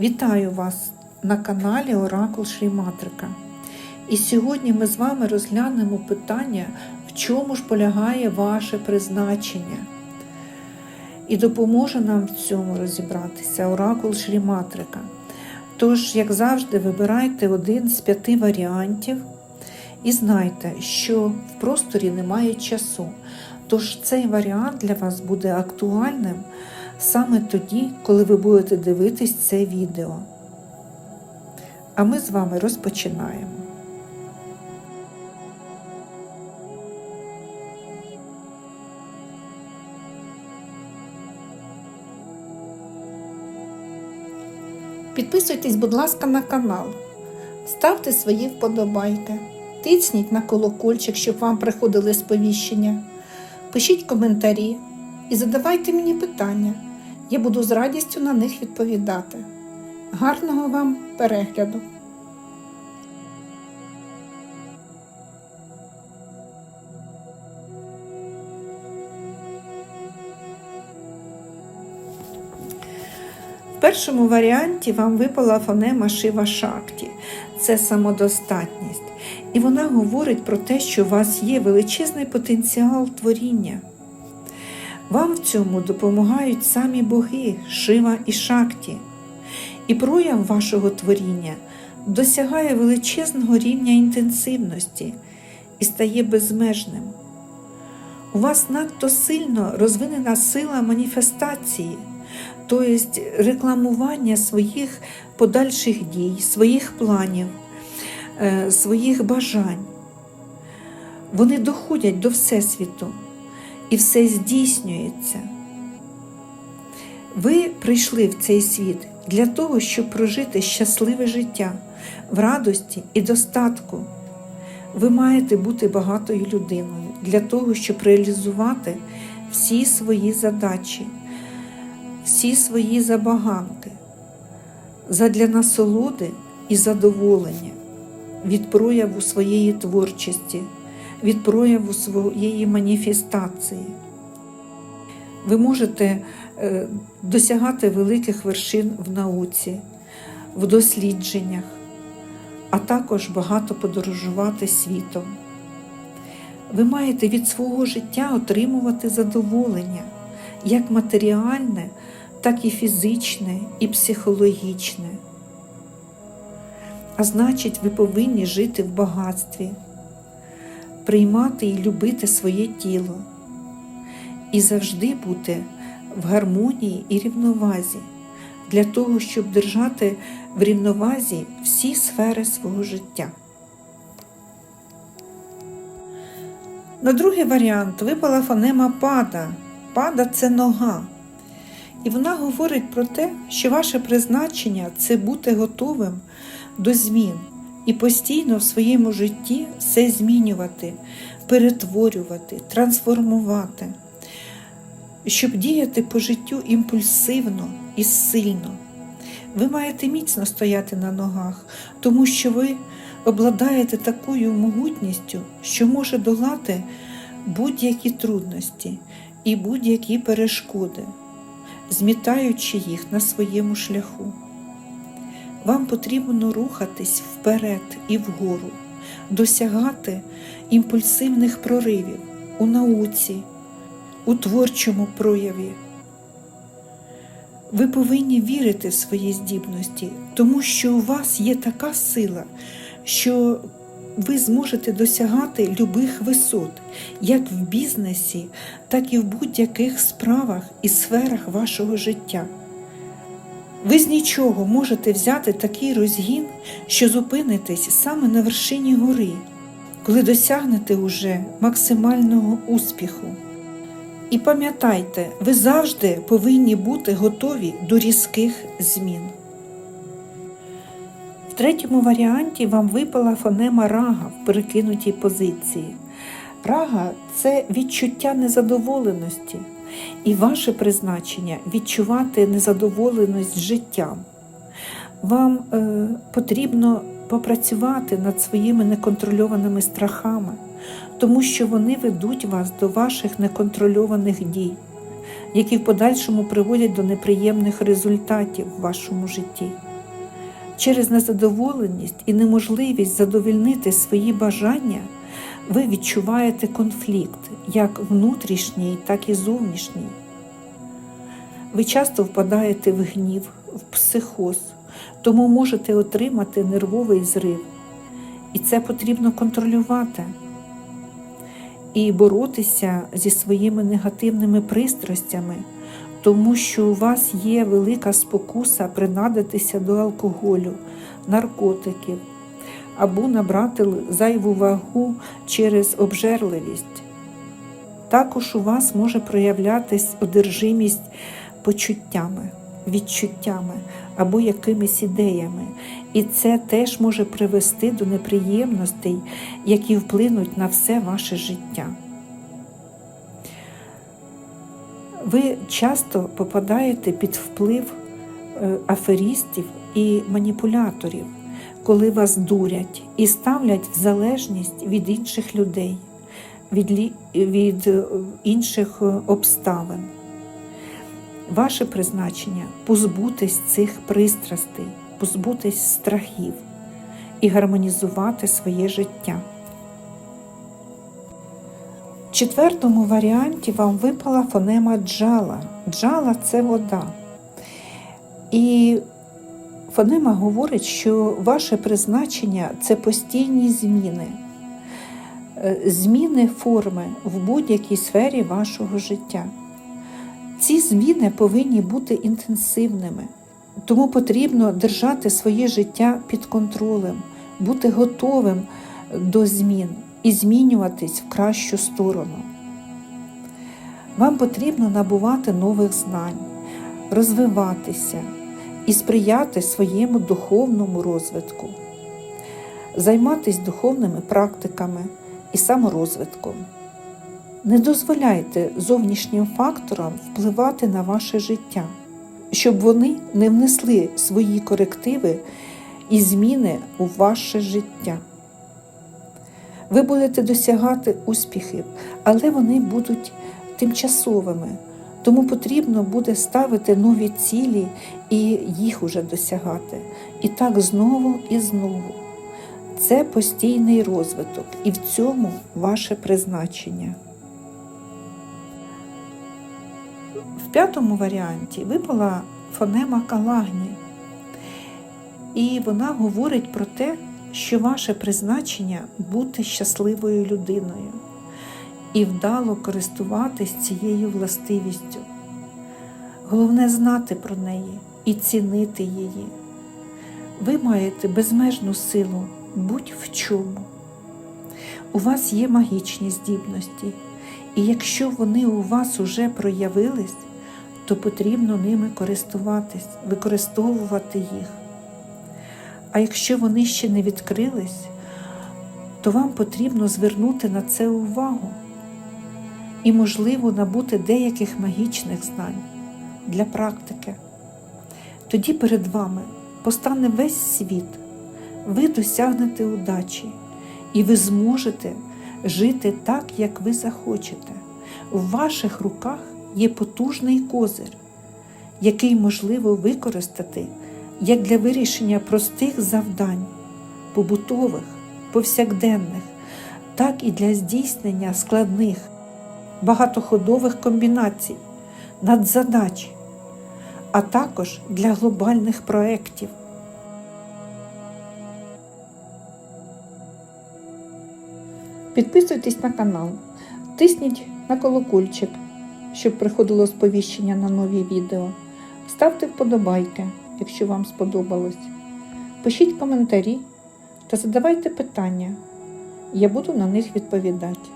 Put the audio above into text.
Вітаю вас на каналі Оракул Шріматрика. І сьогодні ми з вами розглянемо питання, в чому ж полягає ваше призначення. І допоможе нам в цьому розібратися Оракул Шріматрика. Тож, як завжди, вибирайте один з п'яти варіантів і знайте, що в просторі немає часу. Тож цей варіант для вас буде актуальним саме тоді, коли ви будете дивитись це відео. А ми з вами розпочинаємо. Підписуйтесь, будь ласка, на канал, ставте свої вподобайки, тицніть на колокольчик, щоб вам приходили сповіщення. Пишіть коментарі і задавайте мені питання. Я буду з радістю на них відповідати. Гарного вам перегляду! В першому варіанті вам випала фонема Шива Шакті. Це самодостатність. І вона говорить про те, що у вас є величезний потенціал творіння. Вам в цьому допомагають самі боги Шива і Шакті. І прояв вашого творіння досягає величезного рівня інтенсивності і стає безмежним. У вас надто сильно розвинена сила маніфестації, тобто рекламування своїх подальших дій, своїх планів, е, своїх бажань. Вони доходять до Всесвіту і все здійснюється. Ви прийшли в цей світ для того, щоб прожити щасливе життя в радості і достатку. Ви маєте бути багатою людиною для того, щоб реалізувати всі свої задачі, всі свої забаганки задля насолоди і задоволення від прояву своєї творчості, від прояву своєї маніфестації. Ви можете е, досягати великих вершин в науці, в дослідженнях, а також багато подорожувати світом. Ви маєте від свого життя отримувати задоволення, як матеріальне, так і фізичне і психологічне. А значить, ви повинні жити в багатстві, приймати і любити своє тіло і завжди бути в гармонії і рівновазі для того, щоб держати в рівновазі всі сфери свого життя. На другий варіант випала фонема пада. Пада це нога. І вона говорить про те, що ваше призначення це бути готовим до змін і постійно в своєму житті все змінювати, перетворювати, трансформувати, щоб діяти по життю імпульсивно і сильно. Ви маєте міцно стояти на ногах, тому що ви обладаєте такою могутністю, що може долати будь-які трудності і будь-які перешкоди, змітаючи їх на своєму шляху. Вам потрібно рухатись вперед і вгору, досягати імпульсивних проривів у науці, у творчому прояві. Ви повинні вірити в свої здібності, тому що у вас є така сила, що ви зможете досягати любих висот, як в бізнесі, так і в будь-яких справах і сферах вашого життя. Ви з нічого можете взяти такий розгін, що зупинитесь саме на вершині гори, коли досягнете уже максимального успіху. І пам'ятайте, ви завжди повинні бути готові до різких змін. В третьому варіанті вам випала фонема рага в перекинутій позиції. Рага це відчуття незадоволеності, і ваше призначення відчувати незадоволеність життям. Вам е, потрібно попрацювати над своїми неконтрольованими страхами, тому що вони ведуть вас до ваших неконтрольованих дій, які в подальшому приводять до неприємних результатів в вашому житті. Через незадоволеність і неможливість задовільнити свої бажання ви відчуваєте конфлікт як внутрішній, так і зовнішній. Ви часто впадаєте в гнів, в психоз, тому можете отримати нервовий зрив. І це потрібно контролювати і боротися зі своїми негативними пристрастями, тому що у вас є велика спокуса принадитися до алкоголю, наркотиків або набрати зайву вагу через обжерливість. Також у вас може проявлятись одержимість почуттями, відчуттями або якимись ідеями, і це теж може привести до неприємностей, які вплинуть на все ваше життя. Ви часто попадаєте під вплив е, аферістів і маніпуляторів, коли вас дурять і ставлять в залежність від інших людей, від, від е, інших е, обставин. Ваше призначення позбутись цих пристрастей, позбутись страхів і гармонізувати своє життя. В четвертому варіанті вам випала фонема джала. Джала це вода. І фонема говорить, що ваше призначення це постійні зміни, Е, зміни форми в будь-якій сфері вашого життя. Ці зміни повинні бути інтенсивними, тому потрібно держати своє життя під контролем, бути готовим до змін і змінюватись в кращу сторону. Вам потрібно набувати нових знань, розвиватися і сприяти своєму духовному розвитку, займатися духовними практиками і саморозвитком. Не дозволяйте зовнішнім факторам впливати на ваше життя, щоб вони не внесли свої корективи і зміни у ваше життя. Ви будете досягати успіхів, але вони будуть тимчасовими, тому потрібно буде ставити нові цілі і їх уже досягати. І так знову і знову. Це постійний розвиток, і в цьому ваше призначення. В п'ятому варіанті випала фонема Калагні, і вона говорить про те, що ваше призначення бути щасливою людиною і вдало користуватись цією властивістю. Головне знати про неї і цінити її. Ви маєте безмежну силу будь-в чому. У вас є магічні здібності, і якщо вони у вас уже проявились, то потрібно ними користуватись, використовувати їх. А якщо вони ще не відкрились, то вам потрібно звернути на це увагу і, можливо, набути деяких магічних знань для практики. Тоді перед вами постане весь світ, ви досягнете удачі, і ви зможете жити так, як ви захочете. У ваших руках є потужний козир, який можливо використати як для вирішення простих завдань, побутових, повсякденних, так і для здійснення складних, багатоходових комбінацій, надзадач, а також для глобальних проєктів. Підписуйтесь на канал, тисніть на колокольчик, щоб приходило сповіщення на нові відео. Ставте вподобайки, якщо вам сподобалось. Пишіть коментарі та задавайте питання. Я буду на них відповідати.